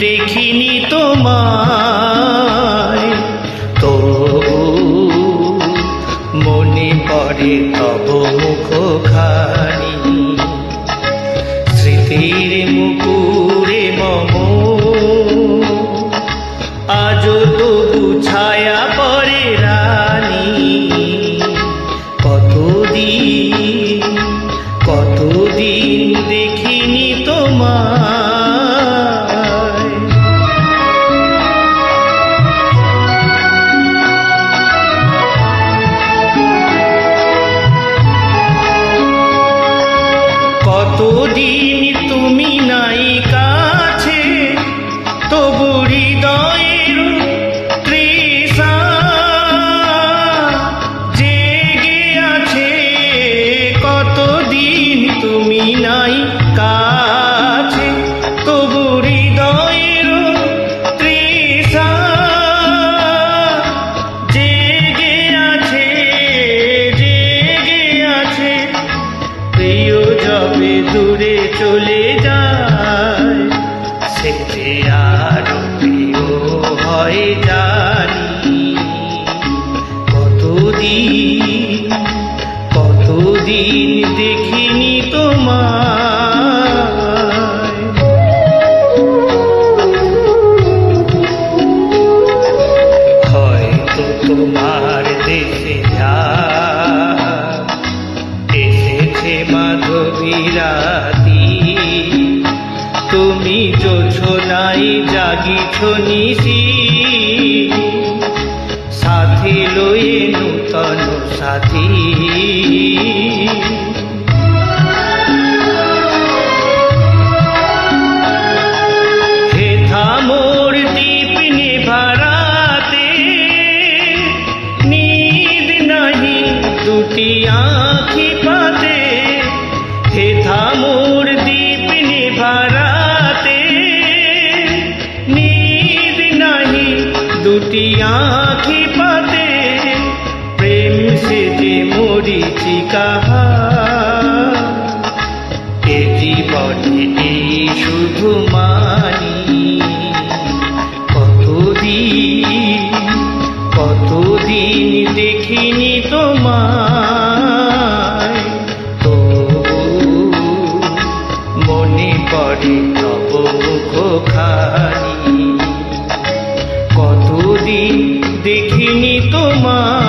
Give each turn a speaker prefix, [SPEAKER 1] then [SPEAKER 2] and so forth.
[SPEAKER 1] দেখিনি তোমায়। তবু মনে পড়ে তব মুখখানি স্মৃতির মুকুরে মম। আজ তবু ছায়া পরে রানী। কতদিন কতদিন দেখিনি তোমায়। চলে যায়। সে যে আর প্রিয় হয় জানি। কতদিন কতদিন দেখিনি তোমায়। যোছনাই জাগিছ নিশি। সাথী লয়ে নূতন সাথী। দুটি আঁখি পাতে। হে থামোর দীপ নিভারাতে দুটি আঁখি পাতে, প্রেম সে যে মরিচিকা এ জীবনে এই শুধু মানি, কতদিন কতদিন দেখিনি তোমায়। তবু মনে পড়ে তব মুখখানি কতদিন দেখিনি তোমায়